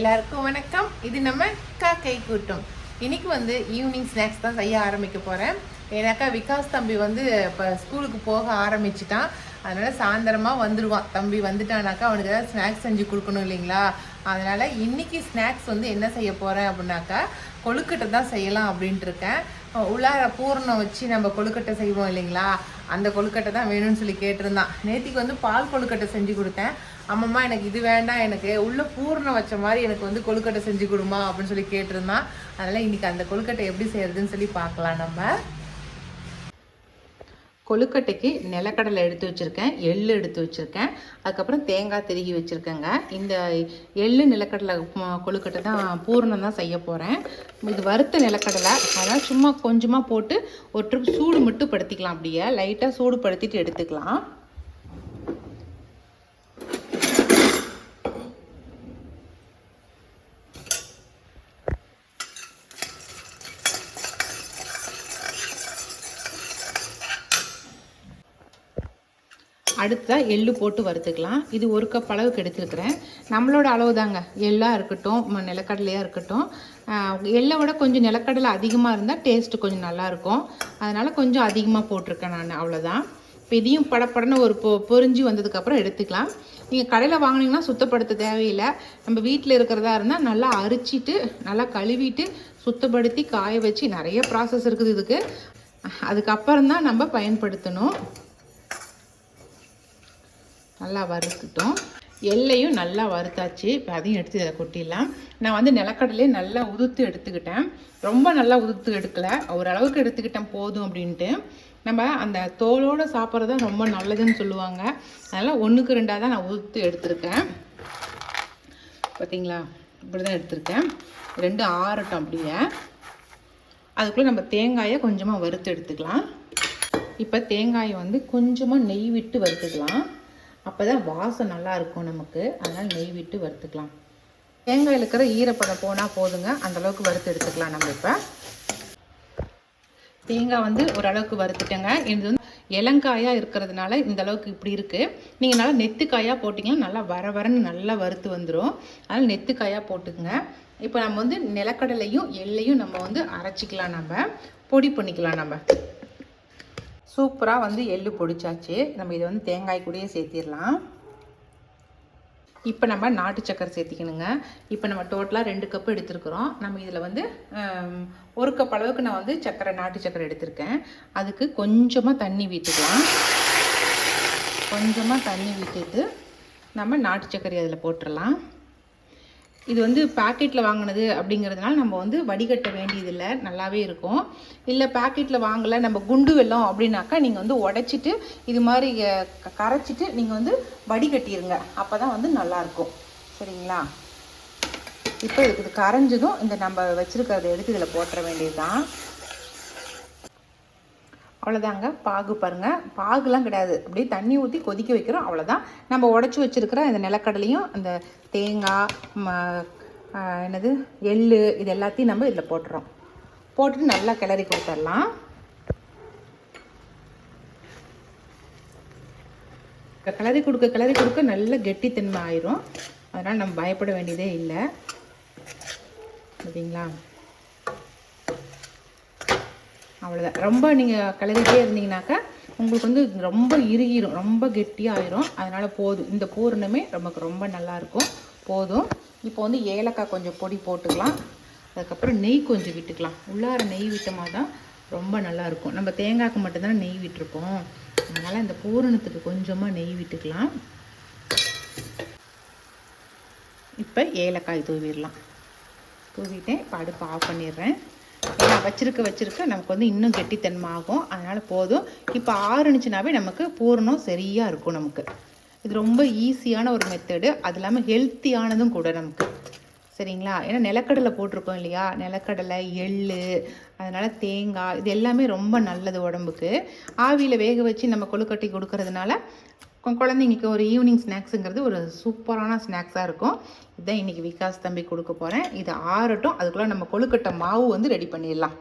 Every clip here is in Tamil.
எல்லாருக்கும் வணக்கம். இது நம்ம காக்கை கூட்டம். இன்னைக்கு வந்து ஈவினிங் ஸ்நாக்ஸ் தான் செய்ய ஆரம்பிக்க போகிறேன் ஏன்னாக்கா விகாஸ் தம்பி வந்து இப்போ ஸ்கூலுக்கு போக ஆரம்பிச்சிட்டான். அதனால் சாயந்தரமாக வந்துடுவான் தம்பி வந்துட்டானாக்கா அவனுக்கு ஏதாவது ஸ்நாக்ஸ் செஞ்சு கொடுக்கணும் இல்லைங்களா? அதனால் இன்னைக்கு ஸ்நாக்ஸ் வந்து என்ன செய்ய போகிறேன் அப்படின்னாக்கா கொழுக்கட்டை தான் செய்யலாம் அப்படின்ட்டு இருக்கேன். உள்ளார பூரணம் வச்சு நம்ம கொழுக்கட்டை செய்வோம் இல்லைங்களா? அந்த கொழுக்கட்டை தான் வேணும்னு சொல்லி கேட்டிருந்தான். நேத்திக்கு வந்து பால் கொழுக்கட்டை செஞ்சு கொடுத்தேன். அம்மம்மா எனக்கு இது வேண்டாம் எனக்கு உள்ள பூரணம் வச்ச மாதிரி எனக்கு வந்து கொழுக்கட்டை செஞ்சு கொடுமா அப்படின்னு சொல்லி கேட்டிருந்தான். அதனால் இன்றைக்கி அந்த கொழுக்கட்டை எப்படி செய்யறதுன்னு சொல்லி பார்க்கலாம் நம்ம. கொழுக்கட்டைக்கு நிலக்கடலை எடுத்து வச்சுருக்கேன் எள் எடுத்து வச்சுருக்கேன். அதுக்கப்புறம் தேங்காய் திருகி வச்சுருக்கேங்க. இந்த எள் நிலக்கடலை கொழுக்கட்டை தான் பூரணம் தான் செய்ய போகிறேன் இது வறுத்த நிலக்கடலை அதனால் சும்மா கொஞ்சமாக போட்டு ஒரு ட்ரிப் சூடு மட்டும் படுத்திக்கலாம் அப்படியே. லைட்டாக சூடு படுத்திட்டு எடுத்துக்கலாம். அடுத்த எள்ளு போட்டு வறுத்துக்கலாம். இது ஒரு கப் அளவுக்கு எடுத்துருக்கிறேன். நம்மளோட அளவு தாங்க. எள்ளாக இருக்கட்டும் நிலக்கடலையாக இருக்கட்டும். எள்ளை விட கொஞ்சம் நிலக்கடலை அதிகமாக இருந்தால் டேஸ்ட்டு கொஞ்சம் நல்லாயிருக்கும் அதனால் கொஞ்சம் அதிகமாக போட்டிருக்கேன் நான் அவ்வளோதான் இப்போ இதையும் படப்படன்னு ஒரு பொ பொரிஞ்சு வந்ததுக்கப்புறம் எடுத்துக்கலாம். நீங்கள் கடையில் வாங்குனீங்கன்னா சுத்தப்படுத்த தேவையில்லை. நம்ம வீட்டில் இருக்கிறதா இருந்தால் நல்லா அரிச்சிட்டு நல்லா கழுவிட்டு சுத்தப்படுத்தி காய வச்சு நிறைய ப்ராசஸ் இருக்குது இதுக்கு. அதுக்கப்புறம் தான் நம்ம பயன்படுத்தணும். நல்லா வறுத்துட்டோம். எல்லையும் நல்லா வறுத்தாச்சு. இப்போ அதையும் எடுத்து இதை கொட்டிடலாம். நான் வந்து நிலக்கடலையே நல்லா உதுத்து எடுத்துக்கிட்டேன். ரொம்ப நல்லா உதுத்து எடுக்கலை. ஓரளவுக்கு எடுத்துக்கிட்டேன் போதும் அப்படின்ட்டு. நம்ம அந்த தோலோடு சாப்பிட்றது தான் ரொம்ப நல்லதுன்னு சொல்லுவாங்க. அதனால் ஒன்றுக்கு ரெண்டாக தான் நான் உதுத்து எடுத்திருக்கேன். பார்த்தீங்களா இப்படி தான் எடுத்திருக்கேன். ரெண்டு ஆறட்டும் அப்படியே. அதுக்குள்ளே நம்ம தேங்காயை கொஞ்சமாக வறுத்து எடுத்துக்கலாம். இப்போ தேங்காயை வந்து கொஞ்சமாக நெய் விட்டு வறுத்துக்கலாம். அப்போ தான் வாசம் நல்லா இருக்கும் நமக்கு. அதனால் நெய் விட்டு வறுத்துக்கலாம். தேங்காயில் இருக்கிற ஈரப்பதம் போனால் போதுங்க. அந்தளவுக்கு வறுத்து எடுத்துக்கலாம் நம்ம இப்போ. தேங்காய் வந்து ஓரளவுக்கு வறுத்துட்டேங்க. இது வந்து இளங்காயாக இருக்கிறதுனால இந்த அளவுக்கு இப்படி இருக்குது நீங்கள் நல்லா நெத்துக்காயாக போட்டிங்கன்னா நல்லா வர வரன்னு நல்லா வறுத்து வந்துடும் அதனால் நெத்துக்காயாக போட்டுக்குங்க. இப்போ நம்ம வந்து நிலக்கடலையும் எள்ளையும் நம்ம வந்து அரைச்சிக்கலாம் நம்ம. பொடி பண்ணிக்கலாம் நம்ம. சூப்பராக வந்து எள்ளு பொடிச்சாச்சு. நம்ம இதை வந்து தேங்காய் கூடயே சேர்த்திடலாம். இப்போ நம்ம நாட்டு சக்கரை சேர்த்திக்கணுங்க. இப்போ நம்ம டோட்டலாக ரெண்டு கப் எடுத்துருக்குறோம். நம்ம இதில் வந்து ஒரு கப் அளவுக்கு நான் வந்து சக்கரை நாட்டு சக்கரை எடுத்திருக்கேன். அதுக்கு கொஞ்சமாக தண்ணி வீட்டுக்கலாம். கொஞ்சமாக தண்ணி விட்டுட்டு நம்ம நாட்டு சக்கரை அதில் போட்டுடலாம் இது வந்து பாக்கெட்டில் வாங்கினது அப்படிங்கிறதுனால நம்ம வந்து வடிகட்ட வேண்டியதில்லை. நல்லாவே இருக்கும். இல்லை பேக்கெட்டில் வாங்கலை நம்ம குண்டு வெல்லம் அப்படின்னாக்கா நீங்கள் வந்து உடைச்சிட்டு இது மாதிரி கரைச்சிட்டு நீங்கள் வந்து வடிகட்டிடுங்க அப்போ தான் வந்து நல்லாயிருக்கும் சரிங்களா? இப்போ இது கரைஞ்சதும் இந்த நம்ம வச்சுருக்கிறத எடுத்து இதில் போட்டுற வேண்டியது தான் அவ்வளோதாங்க பாகு பாருங்கள் பாகுலாம் கிடையாது. அப்படியே தண்ணி ஊற்றி கொதிக்க வைக்கிறோம். அவ்வளோதான் நம்ம உடச்சி வச்சுருக்கிற இந்த நிலக்கடலையும் அந்த தேங்காய் ம என்னது எள் இது எல்லாத்தையும் நம்ம இதில் போட்டுறோம். போட்டுட்டு நல்லா கிளறி கொடுத்துடலாம். கிளறி கொடுக்க கிளறி கொடுக்க நல்ல கெட்டித்தன்மை ஆயிரும். அதனால் நம்ம பயப்பட வேண்டியதே இல்லை. சரிங்களா? அவ்வளோதான் ரொம்ப நீங்கள் கலரிட்டே இருந்தீங்கனாக்கா உங்களுக்கு வந்து ரொம்ப இறுகிரும் ரொம்ப கெட்டியாயிரும். அதனால் போதும். இந்த பூரணமே நமக்கு ரொம்ப நல்லாயிருக்கும் போதும். இப்போ வந்து ஏலக்காய் கொஞ்சம் பொடி போட்டுக்கலாம். அதுக்கப்புறம் நெய் கொஞ்சம் விட்டுக்கலாம். உள்ளார நெய் விட்டமாக தான் ரொம்ப நல்லாயிருக்கும் நம்ம தேங்காய்க்கு மட்டும்தானே நெய் விட்டுருப்போம். அதனால் இந்த பூரணத்துக்கு கொஞ்சமாக நெய் விட்டுக்கலாம். இப்போ ஏலக்காய் தூவிடலாம். தூவிட்டேன். இப்போ அடுப்பு ஆஃப் பண்ணிடுறேன். வச்சிருக்க வச்சிருக்க நமக்கு வந்து இன்னும் கெட்டித்தன்மை ஆகும். அதனால் போதும். இப்போ ஆறுனுச்சுனாவே நமக்கு பூரணம் சரியாக இருக்கும் நமக்கு. இது ரொம்ப ஈஸியான ஒரு மெத்தடு அது இல்லாமல் ஹெல்த்தியானதும் கூட நமக்கு. சரிங்களா? ஏன்னா நிலக்கடலை போட்டிருக்கோம் இல்லையா? நிலக்கடலை எள் அதனால் தேங்காய் இது எல்லாமே ரொம்ப நல்லது உடம்புக்கு. ஆவியில் வேக வச்சு நம்ம கொழுக்கட்டி கொடுக்கறதுனால குழந்தைங்களுக்கு ஒரு ஈவினிங் ஸ்நாக்ஸுங்கிறது ஒரு சூப்பரான ஸ்நாக்ஸாக இருக்கும். இதுதான் இன்றைக்கி விகாஸ் தம்பி கொடுக்க போகிறேன் இது ஆறட்டும். அதுக்குள்ளே நம்ம கொழுக்கட்டை மாவு வந்து ரெடி பண்ணிடலாம்.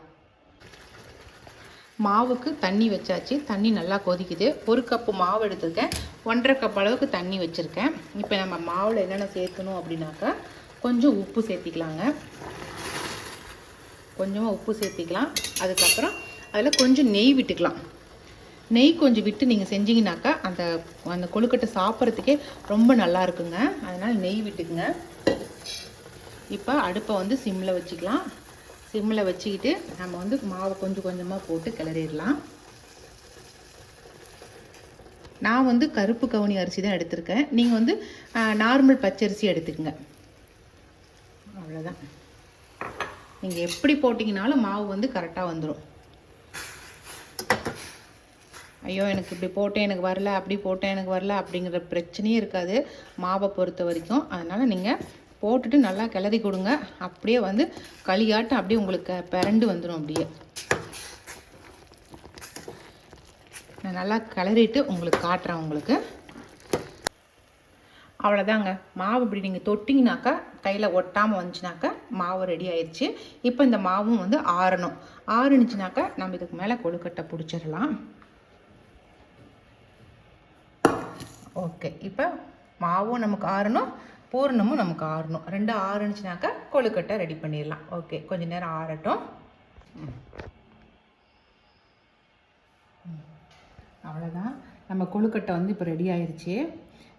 மாவுக்கு தண்ணி வச்சாச்சு. தண்ணி நல்லா கொதிக்குது. ஒரு கப்பு மாவு எடுத்திருக்கேன். ஒன்றரை கப் அளவுக்கு தண்ணி வச்சுருக்கேன். இப்போ நம்ம மாவில் என்னென்ன சேர்க்கணும் அப்படின்னாக்கா கொஞ்சம் உப்பு சேர்த்திக்கலாங்க. கொஞ்சமாக உப்பு சேர்த்திக்கலாம். அதுக்கப்புறம் அதில் கொஞ்சம் நெய் விட்டுக்கலாம். நெய் கொஞ்சம் விட்டு நீங்கள் செஞ்சீங்கனாக்கா அந்த அந்த கொழுக்கட்டை சாப்பிட்றதுக்கே ரொம்ப நல்லா இருக்குங்க. அதனால் நெய் விட்டுக்குங்க. இப்போ அடுப்பை வந்து சிம்மில் வச்சுக்கலாம். சிம்மில் வச்சுக்கிட்டு நம்ம வந்து மாவை கொஞ்சம் கொஞ்சமாக போட்டு கிளறிடலாம். நான் வந்து கருப்பு கவுனி அரிசி தான் எடுத்திருக்கேன். நீங்கள் வந்து நார்மல் பச்சரிசி எடுத்துக்கங்க. அவ்வளோதான் நீங்கள் எப்படி போட்டிங்கனாலும் மாவு வந்து கரெக்டாக வந்துடும் ஐயோ எனக்கு இப்படி போட்டேன் எனக்கு வரல அப்படி போட்டேன் எனக்கு வரல அப்படிங்கிற பிரச்சனையே இருக்காது மாவை பொறுத்த வரைக்கும். அதனால் நீங்கள் போட்டுட்டு நல்லா கிளறி கொடுங்க. அப்படியே வந்து களியாட்டம் அப்படியே உங்களுக்கு பிறண்டு வந்துடும் அப்படியே. நான் நல்லா கிளறிட்டு உங்களுக்கு காட்டுறேன் உங்களுக்கு. அவ்வளோதாங்க மாவு இப்படி நீங்கள் தொட்டிங்கனாக்கா கையில் ஒட்டாமல் வந்துச்சுனாக்கா மாவு ரெடி ஆயிடுச்சு இப்போ இந்த மாவும் வந்து ஆறணும். ஆறுனுச்சுனாக்கா நம்ம இதுக்கு மேலே கொழுக்கட்டை பிடிச்சிடலாம். ஓகே இப்போ மாவும் நமக்கு ஆறணும் பூரணமும் நமக்கு ஆறணும். ரெண்டு ஆறுனுச்சுனாக்கா கொழுக்கட்டை ரெடி பண்ணிடலாம். ஓகே கொஞ்ச நேரம் ஆறட்டும். அவ்வளோதான் நம்ம கொழுக்கட்டை வந்து இப்போ ரெடி ஆயிடுச்சு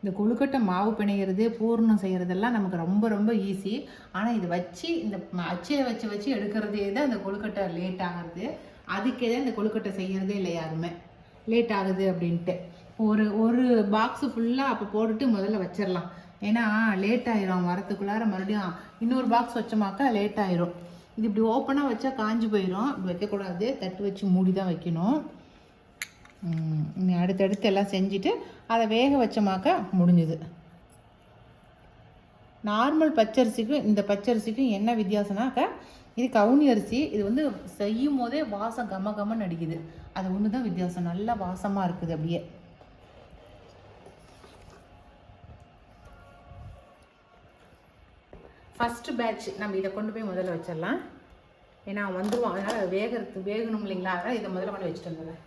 இந்த கொழுக்கட்டை மாவு பிணையிறது பூர்ணம் செய்கிறதெல்லாம் நமக்கு ரொம்ப ரொம்ப ஈஸி ஆனால் இது வச்சு இந்த அச்சியை வச்சு வச்சு எடுக்கிறதே தான் இந்த கொழுக்கட்டை லேட் ஆகிறது. அதுக்கே தான் இந்த கொழுக்கட்டை செய்கிறதே இல்லை யாருமே. லேட் ஆகுது அப்படின்ட்டு. ஒரு ஒரு பாக்ஸு ஃபுல்லாக அப்போ போட்டுட்டு முதல்ல வச்சிடலாம் ஏன்னா லேட் ஆயிரும். வரத்துக்குள்ளார மறுபடியும் இன்னொரு பாக்ஸ் வச்சோமாக்கா லேட் ஆயிரும். இது இப்படி ஓப்பனாக வச்சா காஞ்சு போயிடும் இப்படி வைக்கக்கூடாது. தட்டு வச்சு மூடி தான் வைக்கணும். அடுத்தடுத்து எல்லாம் செஞ்சுட்டு அதை வேக வச்சோமாக்கா முடிஞ்சுது. நார்மல் பச்சரிசிக்கும் இந்த பச்சரிசிக்கும் என்ன வித்தியாசம்னாக்கா இது கவுனி அரிசி. இது வந்து செய்யும் போதே வாசம் கம கமன்னு அடிக்குது. அது ஒன்று தான் வித்தியாசம். நல்லா வாசமாக இருக்குது அப்படியே. ஃபஸ்ட்டு பேட்ச் நம்ம இதை கொண்டு போய் முதல்ல வச்சிடலாம். ஏன்னா அவன் வந்துடுவான் அதனால் வேகிறது வேகணும் இல்லைங்களா? அதனால் இதை முதல்ல கொண்டு வச்சுட்டு வந்துடுறேன்.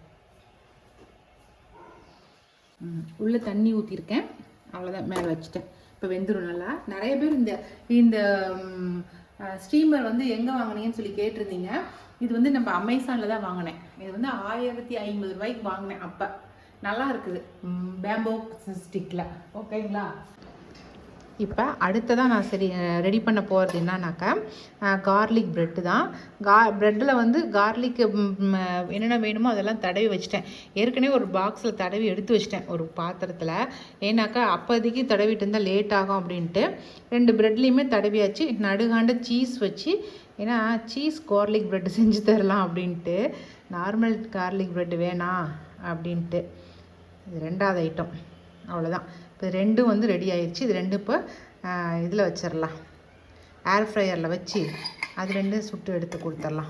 உள்ளே தண்ணி ஊற்றிருக்கேன் அவ்வளோதான் மேலே வச்சுட்டேன். இப்போ வெந்துடும் நல்லா. நிறைய பேர் இந்த இந்த ஸ்டீமர் வந்து எங்கே வாங்குனீங்கன்னு சொல்லி கேட்டிருந்தீங்க. இது வந்து நம்ம அமேசானில் தான் வாங்கினேன். இது வந்து ஆயிரத்தி ஐம்பது ரூபாய்க்கு வாங்கினேன் அப்போ. நல்லா இருக்குது. பேம்போ ஸ்டிக்கில் ஓகேங்களா? இப்போ அடுத்ததாக நான் சரி ரெடி பண்ண போகிறது என்னன்னாக்கா கார்லிக் ப்ரெட்டு தான். கா ப்ரெட்டில் வந்து கார்லிக் என்னென்ன வேணுமோ அதெல்லாம் தடவி வச்சிட்டேன். ஏற்கனவே ஒரு பாக்ஸில் தடவி எடுத்து வச்சிட்டேன் ஒரு பாத்திரத்தில். ஏன்னாக்கா அப்போதைக்கு தடவிட்டு இருந்தால் லேட் ஆகும் அப்படின்ட்டு. ரெண்டு ப்ரெட்லேயுமே தடவியாச்சு. நடுகாண்ட சீஸ் வச்சு ஏன்னா சீஸ் கார்லிக் ப்ரெட் செஞ்சு தரலாம் அப்படின்ட்டு. நார்மல் கார்லிக் ப்ரெட் வேணாம் அப்படின்ட்டு. இது ரெண்டாவது ஐட்டம் அவ்வளோதான் இப்போ ரெண்டும் வந்து ரெடி ஆயிடுச்சு இது ரெண்டும் இப்போ இதில் வச்சிடலாம் ஏர் ஃப்ரையரில் வச்சு அது ரெண்டும் சுட்டு எடுத்து கொடுத்துடலாம்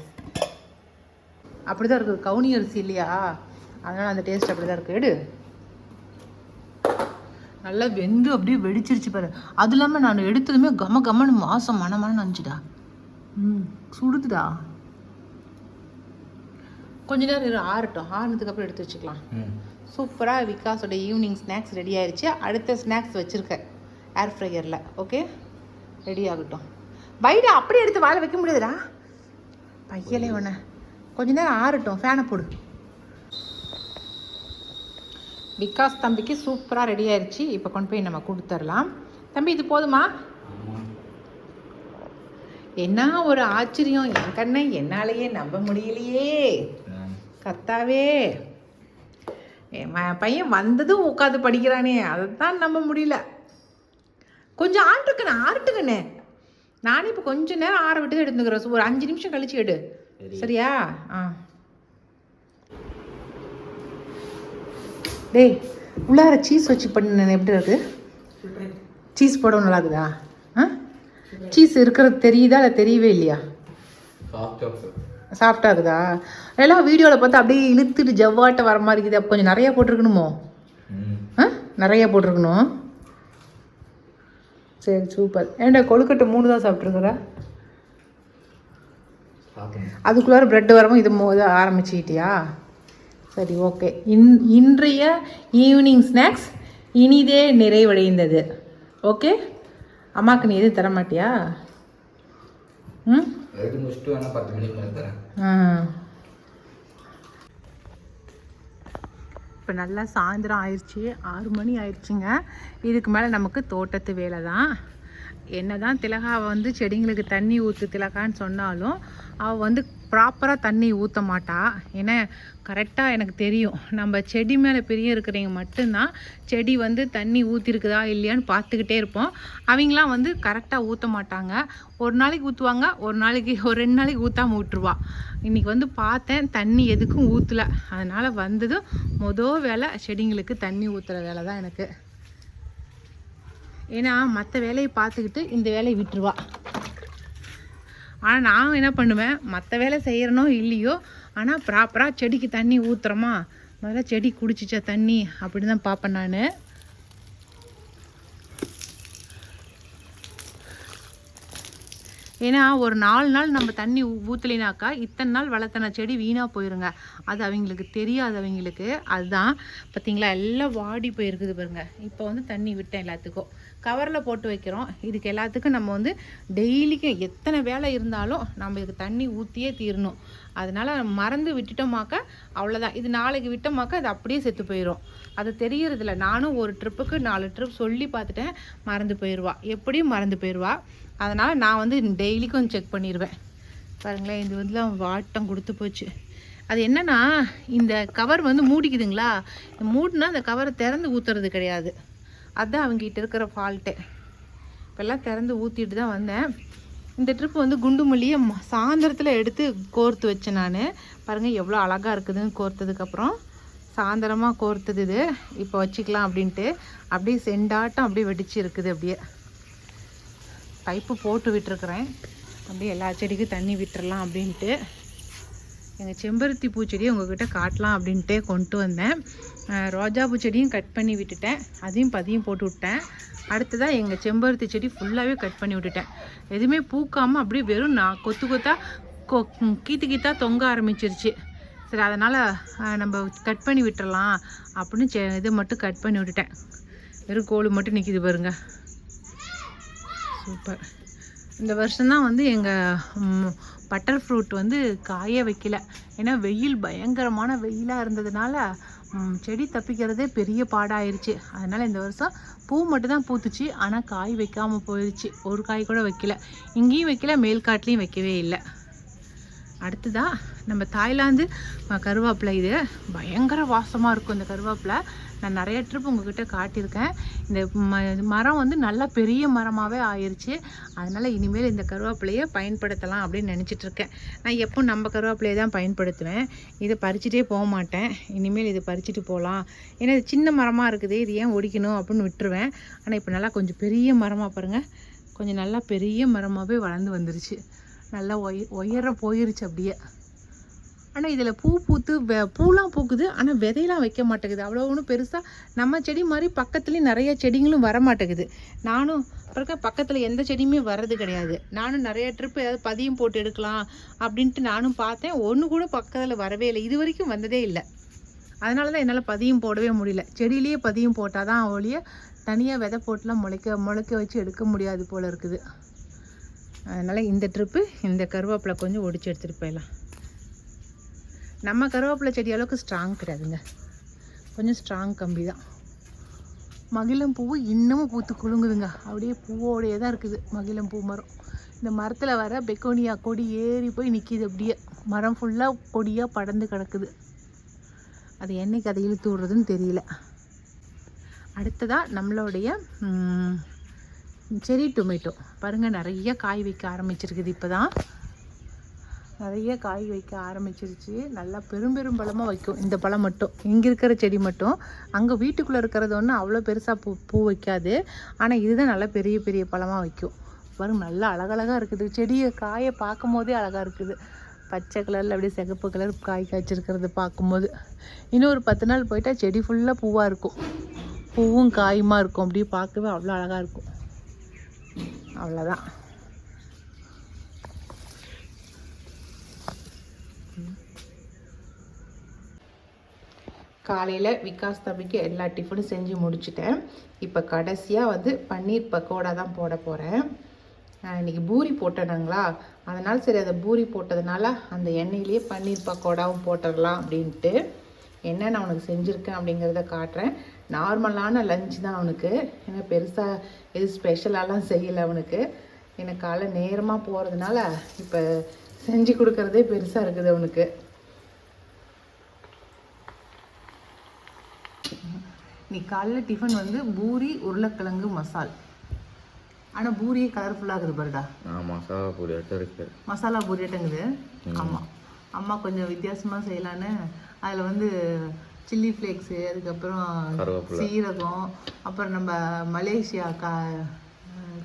அப்படி தான் இருக்குது கவுனி அரிசி இல்லையா? அதனால் அந்த டேஸ்ட் அப்படி தான் இருக்குது எடு. நல்லா வெந்து அப்படியே வெடிச்சிருச்சு பாரு. அது இல்லாமல் நான் எடுத்ததுமே கம கமன்னு மாதம் மனமான நினச்சிடா ம் சுடுதுடா. கொஞ்ச நேரம் இரு ஆறட்டும். ஆறுனதுக்கப்புறம் எடுத்து வச்சுக்கலாம். சூப்பராக விகாஸோட ஈவினிங் ஸ்நாக்ஸ் ரெடி ஆயிடுச்சு அடுத்த ஸ்நாக்ஸ் வச்சுருக்கேன். ஏர் ஃப்ரையரில் ஓகே ரெடி ஆகட்டும். வைடா அப்படியே எடுத்து வாழை வைக்க முடியாதுடா. பையலே ஒன்று கொஞ்ச நேரம் ஆறட்டும். ஃபேனை போடு. விகாஸ் தம்பிக்கு சூப்பராக ரெடி ஆயிடுச்சு இப்போ கொண்டு போய் நம்ம கொடுத்துடலாம். தம்பி இது போதுமா? என்ன ஒரு ஆச்சரியம். என் கண்ணை என்னாலேயே நம்ப முடியலையே. கத்தாவே. என் பையன் வந்ததும் உட்காந்து படிக்கிறானே அதை தான் நம்ப முடியல. கொஞ்சம் ஆட்டுக்கண்ணே ஆறட்டுக்கண்ணே நானே இப்போ கொஞ்ச நேரம் ஆற விட்டு எடுத்துக்கிறேன். ஒரு அஞ்சு நிமிஷம் கழிச்சு எடு. சரியா? ஆ. டேய் உள்ளார சீஸ் வச்சு பண்ண எப்படி இருக்கு சீஸ் போட நல்லா இருக்குதா ஆ சீஸ் இருக்கிறது தெரியுதா இல்லை தெரியவே இல்லையா? சாஃப்டாக இருக்குதா எல்லாம் வீடியோவில் பார்த்தா அப்படியே இழுத்துட்டு ஜவ்வாட்ட வர மாதிரி இருக்குது. கொஞ்சம் நிறையா போட்டிருக்கணுமோ? ஆ? நிறையா போட்டிருக்கணும். சரி சூப்பர். ஏன்டா கொழுக்கட்டை மூணு தான் சாப்பிட்ருக்குற அதுக்குள்ளார ப்ரெட் வரவும் இது மோ இதை ஆரம்பிச்சுக்கிட்டியா? சரி ஓகே இன் இன்றைய ஈவினிங் ஸ்நாக்ஸ் இனிதே நிறைவடைந்தது. ஓகே அம்மாவுக்கு நீ எதுவும் தர மாட்டியா ம் எடுத்து முடிச்சுட்டு வேணா பத்து மணிக்கு மேலே தரேன் இப்போ நல்லா சாயந்தரம் ஆயிடுச்சு ஆறு மணி ஆயிடுச்சுங்க இதுக்கு மேலே நமக்கு தோட்டத்து வேலை தான். என்ன தான் திலகாவை வந்து செடிங்களுக்கு தண்ணி ஊற்று திலகான்னு சொன்னாலும் அவள் வந்து ப்ராப்பராக தண்ணி ஊற்ற மாட்டா. ஏன்னா கரெக்டாக எனக்கு தெரியும். நம்ம செடி மேலே பெரிய இருக்கிறவங்க மட்டும்தான் செடி வந்து தண்ணி ஊற்றிருக்குதா இல்லையான்னு பார்த்துக்கிட்டே இருப்போம். அவங்களாம் வந்து கரெக்டாக ஊற்ற மாட்டாங்க. ஒரு நாளைக்கு ஊற்றுவாங்க ஒரு நாளைக்கு ஒரு ரெண்டு நாளைக்கு ஊற்றாம விட்டுருவா. இன்றைக்கி வந்து பார்த்தேன் தண்ணி எதுக்கும் ஊற்றலை அதனால் வந்ததும் மொதல் வேலை செடிங்களுக்கு தண்ணி ஊற்றுற வேலை தான் எனக்கு. ஏன்னா மற்ற வேலையை பார்த்துக்கிட்டு இந்த வேலையை விட்டுருவா. ஆனால் நான் என்ன பண்ணுவேன்? மற்ற வேலை செய்கிறனோ இல்லையோ ஆனால் ப்ராப்பராக செடிக்கு தண்ணி ஊற்றுறோமா முதல்ல செடி குடிச்சிச்சா தண்ணி? அப்படி தான் பார்ப்பேன் நான். ஏன்னா ஒரு நாலு நாள் நம்ம தண்ணி ஊற்றலினாக்கா இத்தனை நாள் வளர்த்தன செடி வீணாக போயிருங்க. அது அவங்களுக்கு தெரியாது அவங்களுக்கு. அதுதான் பார்த்தீங்களா எல்லாம் வாடி போயிருக்குது பாருங்க. இப்போ வந்து தண்ணி விட்டேன் எல்லாத்துக்கும். கவரில் போட்டு வைக்கிறோம். இதுக்கு எல்லாத்துக்கும் நம்ம வந்து டெய்லிக்கும் எத்தனை வேலை இருந்தாலும் நம்ம இதுக்கு தண்ணி ஊற்றியே தீரணும். அதனால் மறந்து விட்டுட்டோமாக்கா அவ்வளோதான் இது நாளைக்கு விட்டோமாக்கா அது அப்படியே செத்து போயிடும் அது தெரியறதில்ல. நானும் ஒரு ட்ரிப்புக்கு நாலு ட்ரிப் சொல்லி பார்த்துட்டேன் மறந்து போயிடுவா எப்படியும் மறந்து போயிடுவா அதனால் நான் வந்து டெய்லிக்கும் செக் பண்ணிடுவேன் பாருங்களேன் இது வந்து வாட்டம் கொடுத்து போச்சு. அது என்னன்னா இந்த கவர் வந்து மூடிக்குதுங்களா? மூடினா அந்த கவரை திறந்து ஊற்றுறது கிடையாது. அதுதான் அவங்ககிட்ட இருக்கிற ஃபால்ட்டு இப்போல்லாம் திறந்து ஊற்றிட்டு தான் வந்தேன். இந்த ட்ரிப் வந்து குண்டு மல்லியை சாயந்தரத்தில் எடுத்து கோர்த்து வச்சேன் நான். பாருங்கள் எவ்வளோ அழகாக இருக்குதுன்னு கோர்த்ததுக்கப்புறம் சாயந்தரமாக கோர்த்தது இது. இப்போ வச்சுக்கலாம் அப்படின்ட்டு. அப்படியே செண்டாட்டம் அப்படியே வெடிச்சு இருக்குது அப்படியே. பைப்பு போட்டு விட்டுருக்குறேன். அப்படியே எல்லா செடிக்கும் தண்ணி விட்டுறலாம் அப்படின்ட்டு. எங்கள் செம்பருத்தி பூச்செடியை உங்ககிட்ட காட்டலாம் அப்படின்ட்டு கொண்டு வந்தேன். ரோஜாப்பூ செடியும் கட் பண்ணி விட்டுட்டேன். அதையும் பதியும் போட்டு விட்டேன். அடுத்ததாக எங்கள் செம்பருத்தி செடி ஃபுல்லாகவே கட் பண்ணி விட்டுட்டேன். எதுவுமே பூக்காமல் அப்படியே வெறும் நான் கொத்து கொத்தாக கொ கீத்து கீத்தா தொங்க ஆரம்பிச்சிருச்சு. சரி அதனால் நம்ம கட் பண்ணி விட்டுறலாம் அப்படின்னு செ இது மட்டும் கட் பண்ணி விட்டுட்டேன். வெறும் கோழி மட்டும் நிற்கிது பாருங்க. சூப்பர். இந்த வருஷம்தான் வந்து எங்கள் பட்டர் ஃப்ரூட் வந்து காய வைக்கல. ஏன்னா வெயில் பயங்கரமான வெயிலாக இருந்ததுனால செடி தப்பிக்கிறதே பெரிய பாடாயிருச்சு. அதனால் இந்த வருஷம் பூ மட்டும்தான் பூத்துச்சு. ஆனால் காய் வைக்காமல் போயிடுச்சு ஒரு காய் கூட வைக்கல. இங்கேயும் வைக்கல மேல்காட்லேயும் வைக்கவே இல்லை. அடுத்ததாக நம்ம தாய்லாந்து கருவேப்பிலை. இது பயங்கர வாசமாக இருக்கும் இந்த கருவேப்பிலை. நான் நிறைய ட்ரிப் உங்ககிட்ட காட்டியிருக்கேன். இந்த ம மரம் வந்து நல்லா பெரிய மரமாகவே ஆயிடுச்சு அதனால் இனிமேல் இந்த கருவேப்பிலையை பயன்படுத்தலாம் அப்படின்னு நினச்சிட்ருக்கேன் நான் எப்போ நம்ம கருவேப்பிலையை தான் பயன்படுத்துவேன். இதை பறிச்சுட்டே போக மாட்டேன். இனிமேல் இதை பறிச்சுட்டு போகலாம். ஏன்னா இது சின்ன மரமாக இருக்குது. இது ஏன் ஒடிக்கணும் அப்படின்னு விட்டுருவேன். ஆனால் இப்போ நல்லா கொஞ்சம் பெரிய மரமாக பாருங்கள் கொஞ்சம் நல்லா பெரிய மரமாகவே வளர்ந்து வந்துருச்சு. நல்லா ஒய உயர போயிருச்சு அப்படியே. ஆனால் இதில் பூ பூத்து வெ பூலாம் பூக்குது. ஆனால் விதையெல்லாம் வைக்க மாட்டேங்குது. அவ்வளோ ஒன்றும் பெருசாக நம்ம செடி மாதிரி பக்கத்துலேயும் நிறைய செடிங்களும் வர மாட்டேங்குது. நானும் பிறகு பக்கத்தில் எந்த செடியுமே வர்றது கிடையாது. நானும் நிறைய ட்ரிப் ஏதாவது பதியம் போட்டு எடுக்கலாம் அப்படின்ட்டு நானும் பார்த்தேன். ஒன்று கூட பக்கத்தில் வரவே இல்லை. இது வரைக்கும் வந்ததே இல்லை. அதனால தான் என்னால் பதியம் போடவே முடியல. செடியிலேயே பதியம் போட்டால் தான் ஒழிய தனியாக விதை போட்டுலாம் முளைக்க முளைக்க வச்சு எடுக்க முடியாது போல் இருக்குது. அதனால் இந்த ட்ரிப்பு இந்த கருவேப்பிலை கொஞ்சம் ஒடிச்சு எடுத்துகிட்டு போயிடலாம். நம்ம கருவேப்பிலை செடி அளவுக்கு ஸ்ட்ராங் கிடையாதுங்க. கொஞ்சம் ஸ்ட்ராங் கம்பி தான் மகிழம் பூவு இன்னமும் பூத்து குலுங்குதுங்க. அப்படியே பூவோடையே தான் இருக்குது. மகிழம் பூ மரம். இந்த மரத்தில் வர பெக்கோனியா கொடி ஏறி போய் நிற்கிது அப்படியே. மரம் ஃபுல்லாக கொடியாக படர்ந்து கிடக்குது. அது என்னைக்கு அதை இழுத்து விடுறதுன்னு தெரியல. அடுத்ததாக நம்மளுடைய செரி டொமேட்டோ பாருங்கள் நிறைய காய் வைக்க ஆரம்பிச்சிருக்குது இப்போ தான் நிறைய காய் வைக்க ஆரம்பிச்சிருச்சு. நல்லா பெரும் பெரும் பழமாக வைக்கும். இந்த பழம் மட்டும். இங்கே இருக்கிற செடி மட்டும். அங்கே வீட்டுக்குள்ளே இருக்கிறது ஒன்று அவ்வளோ பெருசாக பூ பூ வைக்காது. ஆனால் இதுதான் நல்லா பெரிய பெரிய பழமாக வைக்கும். பாருங்க நல்லா அழகழகாக இருக்குது. செடியை காயை பார்க்கும் போதே அழகாக இருக்குது. பச்சை கலரில் அப்படியே சிகப்பு கலர் காய் காய்ச்சிருக்கிறது பார்க்கும்போது. இன்னும் ஒரு பத்து நாள் போயிட்டால் செடி ஃபுல்லாக பூவாக இருக்கும். பூவும் காயுமா இருக்கும். அப்படியே பார்க்கவே அவ்வளோ அழகாக இருக்கும். அவ்வளோதான். காலையில் விகாஸ் தம்பிக்கு எல்லா டிஃபனும் செஞ்சு முடிச்சுட்டேன். இப்போ கடைசியாக வந்து பன்னீர் பக்கோடா தான் போட போகிறேன் இன்னைக்கு பூரி போட்டேனுங்களா? அதனால் சரி அதை பூரி போட்டதுனால அந்த எண்ணெயிலேயே பன்னீர் பக்கோடாவும் போட்டுடலாம் அப்படின்ட்டு என்ன நான் அவனுக்கு செஞ்சுருக்கேன் அப்படிங்கிறத காட்டுறேன். நார்மலான லஞ்ச் தான் அவனுக்கு. ஏன்னா பெருசாக எது ஸ்பெஷலாலாம் செய்யலை அவனுக்கு. எனக்கு காலை நேரமாக போகிறதுனால இப்போ செஞ்சு கொடுக்கறதே பெருசாக இருக்குது அவனுக்கு. நீ காலைல டிஃபன் வந்து பூரி உருளைக்கிழங்கு மசால். ஆனால் பூரியே கலர்ஃபுல்லாக இருக்குது பாருடா. மசாலா ஆட்டம் இருக்கு. மசாலா பூரியட்டுங்குது ஆமாம் அம்மா கொஞ்சம் வித்தியாசமாக செய்யலான்னு அதில் வந்து சில்லி ஃப்ளேக்ஸு அதுக்கப்புறம். சீரகம் அப்புறம் நம்ம மலேசியா கா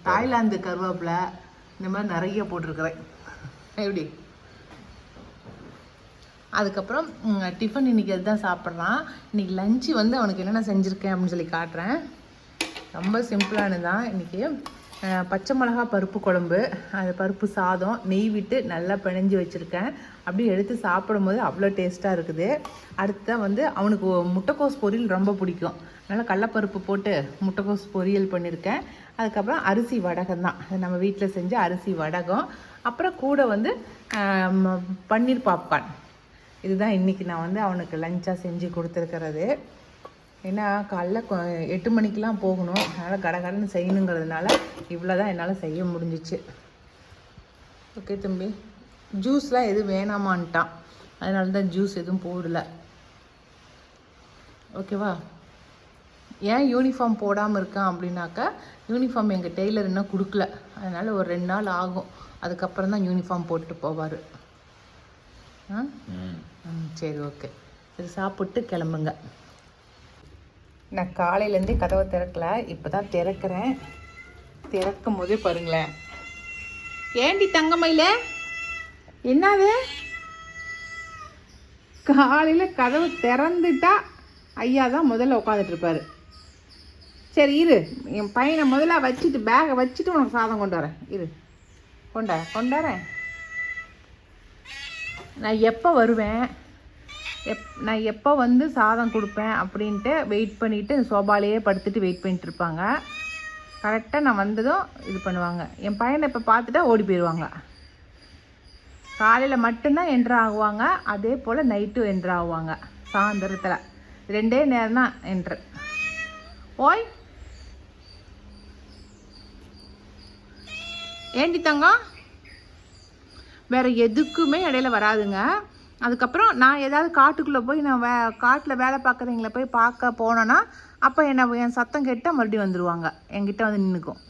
தாய்லாந்து கருவேப்பிலை இந்த மாதிரி நிறைய போட்டிருக்கிறேன். எப்படி? அதுக்கப்புறம் டிஃபன் இன்னைக்கு அதுதான் சாப்பிட்றான் இன்னைக்கு லஞ்சு வந்து அவனுக்கு என்னென்ன செஞ்சுருக்கேன் அப்படின்னு சொல்லி காட்டுறேன். ரொம்ப சிம்பிளானது தான் இன்றைக்கி பச்சை மிளகா பருப்பு குழம்பு அது பருப்பு சாதம் நெய் விட்டு நல்லா பிணைஞ்சி வச்சுருக்கேன். அப்படியே எடுத்து சாப்பிடும்போது அவ்வளோ டேஸ்ட்டாக இருக்குது. அடுத்த வந்து அவனுக்கு முட்டைக்கோஸ் பொரியல் ரொம்ப பிடிக்கும். அதனால் கடலப்பருப்பு போட்டு முட்டைக்கோஸ் பொரியல் பண்ணியிருக்கேன் அதுக்கப்புறம் அரிசி வடகம் தான் அது நம்ம வீட்டில் செஞ்ச அரிசி வடகம். அப்புறம் கூட வந்து பன்னீர் பாப்கார்ன் இதுதான் இன்றைக்கி நான் வந்து அவனுக்கு லஞ்சாக செஞ்சு கொடுத்துருக்கிறது. ஏன்னா காலைல கொ- எட்டு மணிக்கெலாம் போகணும். அதனால் கடகடன்னு செய்யணுங்கிறதுனால இவ்வளோ தான் என்னால் செய்ய முடிஞ்சிச்சு. ஓகே தம்பி. ஜூஸ்லாம் எதுவும் வேணாமான்ட்டான். அதனால தான் ஜூஸ் எதுவும் போடல. ஓகேவா ஏன் யூனிஃபார்ம் போடாமல் இருக்கான் அப்படின்னாக்கா யூனிஃபார்ம் எங்கள் டெய்லர் இன்னும் கொடுக்கல. அதனால் ஒரு ரெண்டு நாள் ஆகும். அதுக்கப்புறம் தான் யூனிஃபார்ம் போட்டு போவார். ஆ? ம். ம் சரி ஓகே இது சாப்பிட்டு கிளம்புங்க. நான் காலையிலேருந்தே கதவை திறக்கல. இப்போ தான் திறக்கிறேன். திறக்கும் போதே பாருங்களேன். ஏண்டி தங்கமயில? என்னது? காலையில் கதவு திறந்துட்டா ஐயா தான் முதல்ல உட்காந்துட்டு இருப்பாரு. சரி இரு. என் பையனை முதல்ல வச்சுட்டு பேகை வச்சுட்டு உனக்கு சாதம் கொண்டு வரேன். இரு. கொண்டா கொண்டாரேன் நான் எப்போ வருவேன்? எப் நான் எப்போ வந்து சாதம் கொடுப்பேன் அப்படின்ட்டு வெயிட் பண்ணிவிட்டு சோபாலேயே படுத்துட்டு வெயிட் பண்ணிட்டு இருப்பாங்க. கரெக்டாக நான் வந்ததும் இது பண்ணுவாங்க. என் பையனை இப்போ பார்த்துட்டா ஓடி போயிடுவாங்க காலையில் மட்டும்தான் என்ட்ரு ஆகுவாங்க. அதே போல் நைட்டும் என்ட்ரு ஆகுவாங்க. சாயந்தரத்தில். ரெண்டே நேரம் தான் என்ட்ரு ஓய் ஏண்டி தங்கம்? வேறு எதுக்குமே இடையில வராதுங்க. அதுக்கப்புறம் நான் ஏதாவது காட்டுக்குள்ளே போய் நான் வே காட்டில் வேலை பார்க்குறவங்கள போய் பார்க்க போனேன்னா அப்போ என்னை என் சத்தம் கேட்டால் மறுபடியும் வந்துடுவாங்க என்கிட்ட வந்து நின்றுக்கும்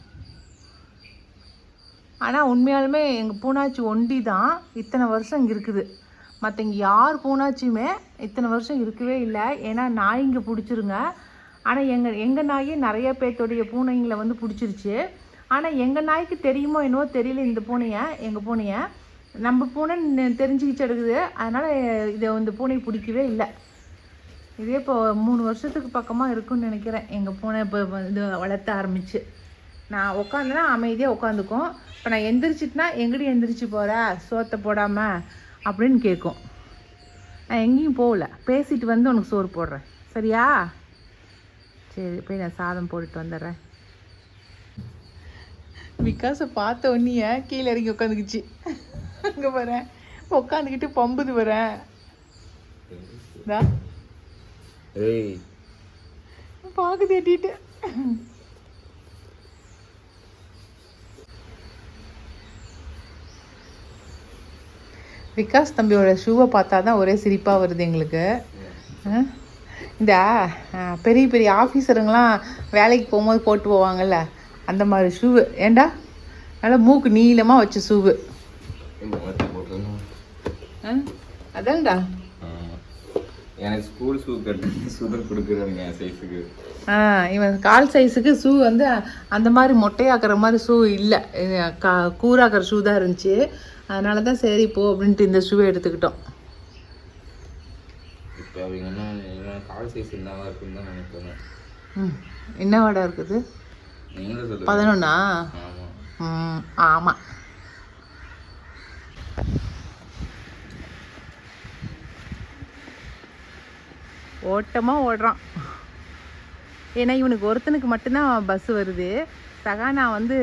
ஆனால் உண்மையாலுமே எங்கள் பூனாச்சி ஒண்டி தான் இத்தனை வருஷம் இங்கே இருக்குது. இங்கே யார் பூனாச்சியுமே இத்தனை வருஷம் இருக்கவே இல்லை. ஏன்னா நாய் இங்கே பிடிச்சிருங்க. ஆனால் எங்கள் எங்கள் நாயே நிறைய பேர்த்தோடைய பூனைங்களை வந்து பிடிச்சிருச்சு. ஆனால் எங்கள் நாய்க்கு தெரியுமோ என்னவோ தெரியல இந்த பூனையை எங்கள் பூனையை. நம்ம பூனை தெரிஞ்சுக்கிச்சு எடுக்குது. அதனால் இதை இந்த பூனை பிடிக்கவே இல்லை. இதே இப்போ மூணு வருஷத்துக்கு பக்கமாக இருக்குன்னு நினைக்கிறேன். எங்கள் பூனை இப்போ இது வளர்த்த ஆரம்பிச்சு. நான் உட்காந்துனா அமைதியாக உட்காந்துக்கும் இப்போ நான் எந்திரிச்சிட்டுனா எங்கடி எந்திரிச்சு போகிற சோத்தை போடாமல் அப்படின்னு கேட்கும் நான் எங்கேயும் போகல. பேசிட்டு வந்து உனக்கு சோறு போடுறேன். சரியா? சரி போய் நான் சாதம் போட்டுட்டு வந்துடுறேன். விகாஸை பார்த்த உடனே கீழே இறங்கி உட்காந்துக்குச்சு அங்கே வரேன் உட்காந்துக்கிட்டு பம்புது வரேன் பாக்கு தேட்டிட்டு விகாஸ் தம்பியோட ஷூவை பார்த்தா தான் ஒரே சிரிப்பாக வருது எங்களுக்கு? இந்த பெரிய பெரிய ஆஃபீஸருங்களாம் வேலைக்கு போகும்போது போட்டு போவாங்கல்ல. அந்த மாதிரி ஷூவு ஏண்டா? நல்லா மூக்கு நீளமாக வச்ச ஷூவு? அதான்டா. எனக்கு ஸ்கூல் ஷூ கட்டு ஷூ கொடுக்குறாங்க சைஸுக்கு ஆ இவன் கால் சைஸுக்கு ஷூ வந்து அந்த மாதிரி மொட்டையாக்குற மாதிரி ஷூ இல்லை. கா கூறாக்குற ஷூ தான் இருந்துச்சு. அதனால தான் சரி போ அப்படின்ட்டு இந்த ஷூவை எடுத்துக்கிட்டோம். இப்போ அவங்க கால் சைஸ் என்னவா இருக்குன்னு தான் நினைக்கிறேன். ம். என்ன வாடா இருக்குது? பதினொன்னா? ஆமாம் ஓட்டமாக ஓடுறான். ஏன்னா இவனுக்கு ஒருத்தனுக்கு மட்டும்தான் பஸ் வருது. சகானா வந்து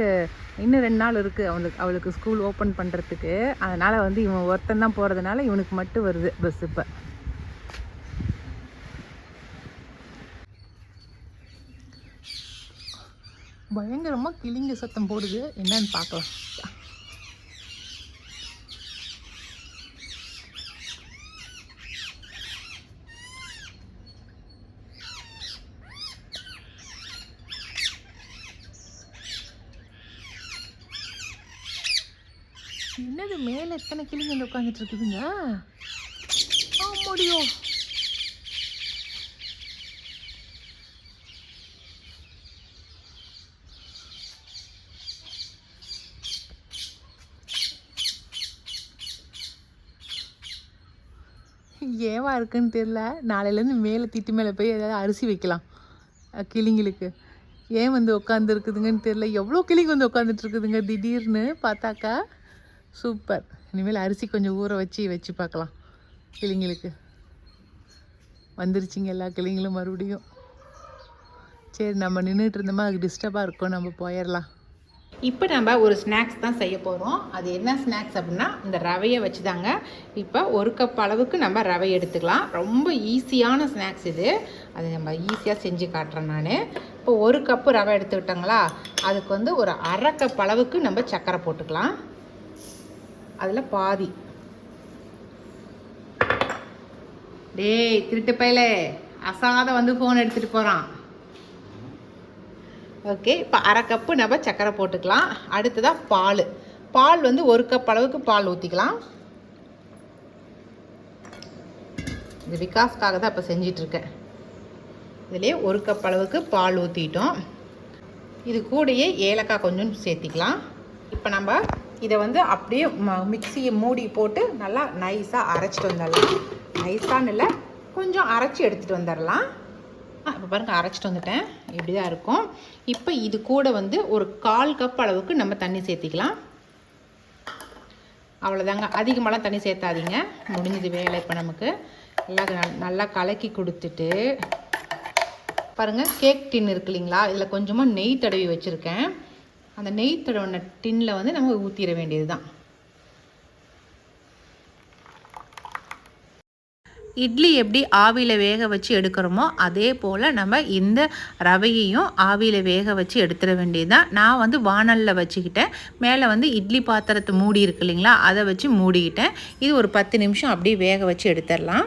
இன்னும் ரெண்டு நாள் இருக்குது அவளுக்கு அவளுக்கு ஸ்கூல் ஓப்பன் பண்ணுறதுக்கு அதனால் வந்து இவன் ஒருத்தன் தான் போகிறதுனால இவனுக்கு மட்டும் வருது பஸ் இப்போ. பயங்கரமாக கிளிங்க சத்தம் போடுது. என்னன்னு பார்க்கலாம். என்னது மேலே எத்தனை கிளிங்க உட்காந்துட்டு இருக்குதுங்க? முடியும் ஏவா இருக்குன்னு தெரில நாளையிலேருந்து மேலே திட்டு மேலே போய் ஏதாவது அரிசி வைக்கலாம். கிளிங்களுக்கு. ஏன் வந்து உட்காந்துருக்குதுங்கன்னு தெரில எவ்வளோ கிளிங்க வந்து உட்காந்துட்ருக்குதுங்க திடீர்னு பார்த்தாக்கா? சூப்பர். இனிமேல் அரிசி கொஞ்சம் ஊற வச்சு வச்சு பார்க்கலாம் கிளிங்களுக்கு. வந்துருச்சுங்க எல்லா கிளிங்களும் மறுபடியும். சரி நம்ம நின்றுட்டு இருந்தோமா? அதுக்கு டிஸ்டர்பாக இருக்கும். நம்ம போயிடலாம். இப்போ நம்ம ஒரு ஸ்நாக்ஸ் தான் செய்ய போகிறோம் அது என்ன ஸ்நாக்ஸ் அப்படின்னா இந்த ரவையை வச்சு தாங்க இப்போ ஒரு கப் அளவுக்கு நம்ம ரவை எடுத்துக்கலாம். ரொம்ப ஈஸியான ஸ்நாக்ஸ் இது. அது நம்ம ஈஸியாக செஞ்சு காட்டுறேன் நான். இப்போ ஒரு கப்பு ரவை எடுத்துக்கிட்டோங்களா அதுக்கு வந்து ஒரு அரை கப் அளவுக்கு நம்ம சர்க்கரை போட்டுக்கலாம். அதில் பாதி. டேய் திருட்டு பயலே. அசாத வந்து ஃபோன் எடுத்துகிட்டு போகிறான் ஓகே இப்போ அரை கப்பு நம்ம சர்க்கரை போட்டுக்கலாம். அடுத்ததாக பால். பால் வந்து ஒரு கப் அளவுக்கு பால் ஊற்றிக்கலாம் இது விகாஸ்க்காக தான் இப்போ செஞ்சிட்ருக்கேன். இதுலேயே ஒரு கப் அளவுக்கு பால் ஊற்றிட்டோம் இது கூடயே ஏலக்காய் கொஞ்சம் சேர்த்திக்கலாம். இப்போ நம்ம இதை வந்து அப்படியே ம மிக்சியை மூடி போட்டு நல்லா நைஸாக அரைச்சிட்டு வந்துடலாம். நைஸான்னு இல்லை கொஞ்சம் அரைச்சி எடுத்துகிட்டு வந்துடலாம். இப்போ பாருங்கள் அரைச்சிட்டு வந்துட்டேன். இப்படி தான் இருக்கும். இப்போ இது கூட வந்து ஒரு கால் கப் அளவுக்கு நம்ம தண்ணி சேர்த்திக்கலாம். அவ்வளோதாங்க அதிகமாகலாம் தண்ணி சேர்த்தாதீங்க. முடிஞ்சது வேலை இப்போ நமக்கு. எல்லாம் நல்லா கலக்கி கொடுத்துட்டு. பாருங்கள் கேக் டின் இருக்கு இல்லைங்களா? இதில் கொஞ்சமாக நெய் தடவி வச்சுருக்கேன். அந்த நெய் தடவின டின்னில் வந்து நம்ம ஊற்றிட வேண்டியது தான் இட்லி எப்படி ஆவியில் வேக வச்சு எடுக்கிறோமோ அதே போல் நம்ம இந்த ரவையையும் ஆவியில் வேக வச்சு எடுத்துட வேண்டியது தான் நான் வந்து வானலில் வச்சுக்கிட்டேன். மேலே வந்து இட்லி பாத்திரத்தை மூடி இருக்கு இல்லைங்களா? அதை வச்சு மூடிக்கிட்டேன். இது ஒரு பத்து நிமிஷம் அப்படியே வேக வச்சு எடுத்துடலாம்.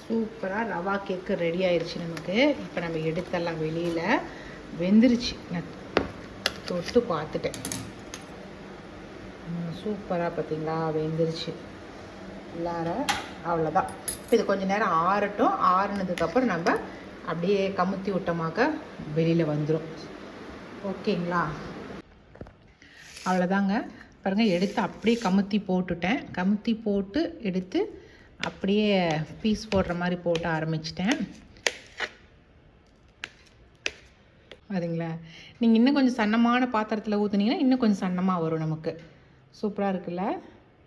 சூப்பராக ரவா கேக்கு ரெடி ஆயிடுச்சு நமக்கு. இப்போ நம்ம எடுத்துடலாம் வெளியில். வெந்துருச்சு. நான் தொட்டு பார்த்துட்டேன். சூப்பராக பார்த்தீங்களா? வெந்துருச்சு. உள்ளார அவ்வளோதான் இப்போ இது கொஞ்சம் நேரம் ஆறட்டும். ஆறுனதுக்கப்புறம் நம்ம அப்படியே கமுத்தி விட்டோமாக்க வெளியில் வந்துடும் ஓகேங்களா? அவ்வளோதாங்க பாருங்கள் எடுத்து அப்படியே கமுத்தி போட்டுட்டேன். கமுத்தி போட்டு எடுத்து அப்படியே பீஸ் போடுற மாதிரி போட்டு ஆரம்பிச்சிட்டேன். அதுங்களா நீங்கள் இன்னும் கொஞ்சம் சன்னமான பாத்திரத்தில் ஊற்றுனீங்கன்னா இன்னும் கொஞ்சம் சன்னமாக வரும் நமக்கு. சூப்பராக இருக்குல்ல?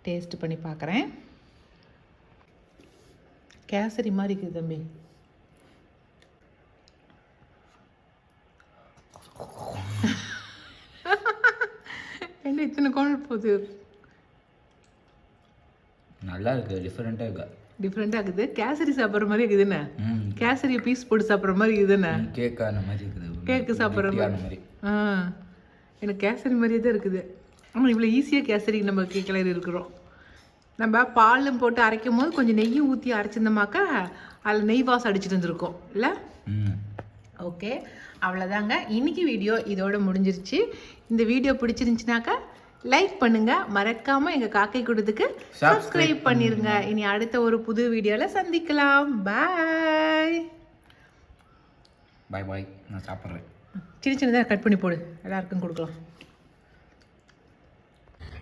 டேஸ்ட் பண்ணி பார்க்குறேன் கேசரி மாதிரி இருக்குது தம்பி. என்ன இத்தனை கோணல் போகுது? நல்லா இருக்கு டிஃப்ரெண்ட்டாக இருக்கு. டிஃப்ரெண்ட்டாக இருக்குது. கேசரி சாப்பிட்ற மாதிரி இருக்குதுண்ணே ம். கேசரியை பீஸ் போட்டு சாப்பிட்ற மாதிரி இருக்குதுண்ணே கேக் அந்த மாதிரி இருக்குது. கேக்கு சாப்பிட்ற மாதிரி. ஆ. எனக்கு கேசரி மாதிரியே தான் இருக்குது. ஆமாம் இவ்வளோ ஈஸியாக கேசரி நம்ம கேக் கலர் இருக்கிறோம். நம்ம பாலும் போட்டு அரைக்கும் போது கொஞ்சம் நெய்யும் ஊற்றி அரைச்சிருந்தோமாக்கா அதில் நெய் வாசம் அடிச்சிட்டு இருந்திருக்கோம் இல்லை? ஓகே. அவ்வளோதாங்க இன்னைக்கு வீடியோ இதோட முடிஞ்சிருச்சு. இந்த வீடியோ பிடிச்சிருந்துச்சுனாக்கா லைக் பண்ணுங்க. மறக்காம எங்க காக்கை கூடத்துக்கு சப்ஸ்கிரைப் பண்ணிருங்க. இனி அடுத்த ஒரு புது வீடியோல சந்திக்கலாம். பாய் பாய் பாய் நான் சாப்பிட்றேன். சின்ன சின்னதாக கட் பண்ணி போடு. எல்லாருக்கும் கொடுக்கலாம்.